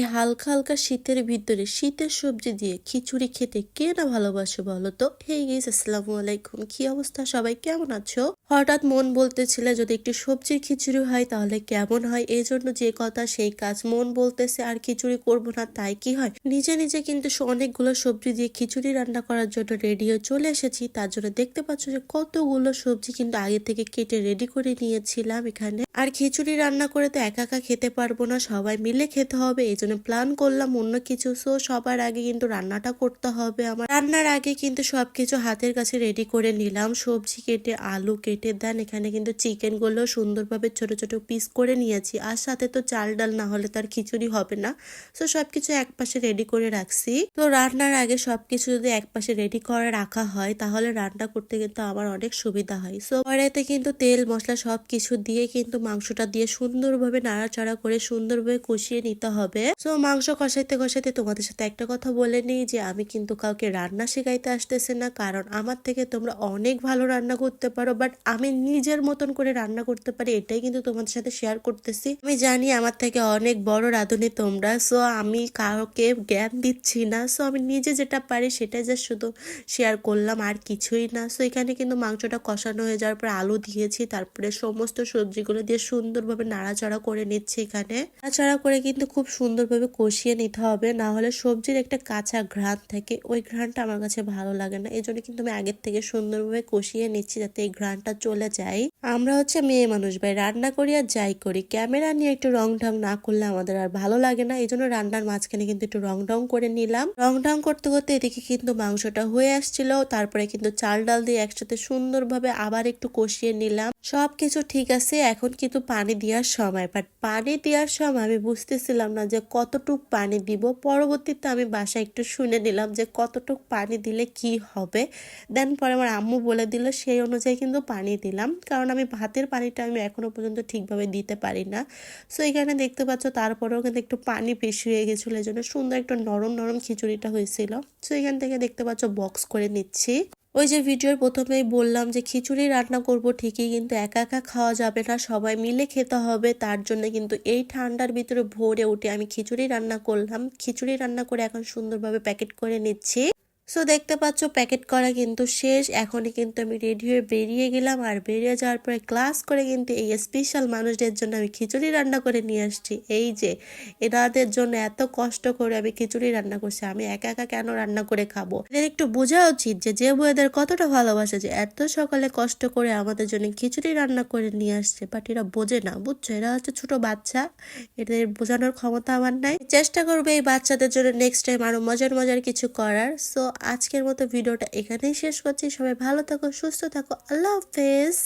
এই হালকা হালকা শীতের ভিতরে শীতের সবজি দিয়ে খিচুড়ি খেতে কে না ভালোবাসে বলো তো? গেস আসসালামু আলাইকুম। কি অবস্থা? সবাই কেমন আছো? হঠাৎ মন বলতেছিল যদি একটু সবজির খিচুড়ি হয় তাহলে কেমন হয়? এই জন্য যে কথা সেই কাজ মন বলতেছে, আর খিচুড়ি করব না, তাই কি হয়? নিজে নিজে কিন্তু অনেকগুলো সবজি দিয়ে খিচুড়ি রান্না করার জন্য রেডি হয়ে চলে এসেছি। তার জন্য দেখতে পাচ্ছ যে কতগুলো সবজি কিন্তু আগে থেকে কেটে রেডি করে নিয়েছিলাম এখানে। আর খিচুড়ি রান্না করে তো একা একা খেতে পারব না, সবাই মিলে খেতে হবে এই জন্য প্ল্যান করলাম, অন্য কিছু। সো সবার আগে কিন্তু রান্নাটা করতে হবে আমার। রান্নার আগে কিন্তু সব কিছু হাতের কাছে রেডি করে নিলাম। সবজি কেটে, আলু কেটে দেন এখানে কিন্তু চিকেনগুলো সুন্দরভাবে ছোট ছোট পিস করে নিয়েছি। আর সাথে তো চাল ডাল, না হলে তার খিচুড়ি হবে না। সো সবকিছু এক পাশে রেডি করে রাখছি। তো রান্নার আগে সবকিছু যদি এক পাশে রেডি করে রাখা হয়, তাহলে রান্না করতে কিন্তু আমার অনেক সুবিধা হয়। সো কড়াইতে কিন্তু তেল, মশলা সব কিছু দিয়ে কিন্তু মাংসটা দিয়ে সুন্দরভাবে নাড়াচাড়া করে সুন্দরভাবে কষিয়ে নিতে হবে। সো মাংস কষাইতে কষাইতে তোমাদের সাথে একটা কথা বলে নিই যে আমি কিন্তু কাউকে রান্না শেখাইতে আসতেছে না। কারণ আমার থেকে তোমরা অনেক ভালো রান্না করতে পারো বাট আমি নিজের মতন করে রান্না করতে পারি, এটাই কিন্তু তোমাদের সাথে শেয়ার করতেছি। আমি জানি আমার থেকে অনেক বড় রাঁধুনি তোমরা সো আমি কাউকে জ্ঞান দিচ্ছি না। সো আমি নিজে যেটা পারি সেটাই জাস্ট শুধু শেয়ার করলাম, আর কিছুই না। সো এখানে কিন্তু মাংসটা কষানো হয়ে যাওয়ার পর আলু দিয়েছি, তারপরে সমস্ত সবজিগুলো দিয়ে সুন্দরভাবে নাড়াচাড়া করে নিচ্ছি এখানে। নাড়াচাড়া করে কিন্তু খুব সুন্দরভাবে কষিয়ে নিতে হবে। না হলে সবজির একটা কাঁচা ঘ্রাণ থাকে। ওই ঘ্রাণটা আমার কাছে ভালো লাগে না। এই জন্য কিন্তু আমি আগের থেকে সুন্দরভাবে কষিয়ে নিচ্ছি যাতে এই ঘ্রাণটা চলে যায়। আমরা হচ্ছে মেয়ে মানুষ, ভাই। রান্না করি আর যাই করি। ক্যামেরা নিয়ে একটু রং ঢং না করলে আমাদের আর ভালো লাগে না। এই জন্য রান্নার মাঝখানে কিন্তু একটু রং ঢং করে নিলাম। রং ঢং করতে করতে এদিকে কিন্তু মাংসটা হয়ে আসছিল। তারপরে কিন্তু চাল ডাল দিয়ে একসাথে সুন্দরভাবে আবার একটু কষিয়ে নিলাম। সবকিছু ঠিক আছে, এখন কিন্তু পানি দেওয়ার সময়। বাট পানি দেওয়ার সময় আমি বুঝতেছিলাম না যে কতটুক পানি দিব। পরবর্তীতে আমি বাসায় একটু শুনে নিলাম যে কতটুক পানি দিলে কি হবে। দেন পরে আমার আম্মু বলে দিল, সেই অনুযায়ী কিন্তু পানি দিলাম। কারণ আমি ভাতের পানিটা আমি এখনও পর্যন্ত ঠিকভাবে দিতে পারি না। সো এখানে দেখতে পাচ্ছ তারপরেও কিন্তু একটু পানি বেশি হয়ে গেছিল এই জন্য সুন্দর একটু নরম নরম খিচুড়িটা হয়েছিল। সো এখান থেকে দেখতে পাচ্ছ বক্স করে নিচ্ছি। ওই যে ভিডিওর প্রথমেই বললাম যে খিচুড়ি রান্না করব ঠিকই, কিন্তু একা একা খাওয়া যাবে না, সবাই মিলে খেতে হবে, তার জন্য কিন্তু এই ঠান্ডার ভিতরে ভোরে উঠে আমি খিচুড়ি রান্না করলাম। খিচুড়ি রান্না করে এখন সুন্দরভাবে প্যাকেট করে নিচ্ছি। সো দেখতে পাচ্ছ প্যাকেট করা কিন্তু শেষ। এখনই কিন্তু আমি রেডি হয়ে বেরিয়ে গেলাম। আর বেরিয়ে যাওয়ার পরে ক্লাস করে কিন্তু এই স্পেশাল মানুষদের জন্য আমি খিচুড়ি রান্না করে নিয়ে আসছি। এই যে, এনাদের জন্য এত কষ্ট করে আমি খিচুড়ি রান্না করছি। আমি একা একা কেন রান্না করে খাব? এদের একটু বোঝা উচিত যে যে বউদের কতটা ভালোবাসে যে, এত সকালে কষ্ট করে আমাদের জন্য খিচুড়ি রান্না করে নিয়ে আসছে। বাট এরা বোঝে না, বুঝছ? এরা হচ্ছে ছোট বাচ্চা। এদের বোঝানোর ক্ষমতা আমার নাই। চেষ্টা করবে এই বাচ্চাদের জন্য নেক্সট টাইম আরও মজার মজার কিছু করার। সো আজকের মতো ভিডিওটা এখানেই শেষ করছি। সবাই ভালো থাকো সুস্থ থাকো। আল্লাহ হাফেজ।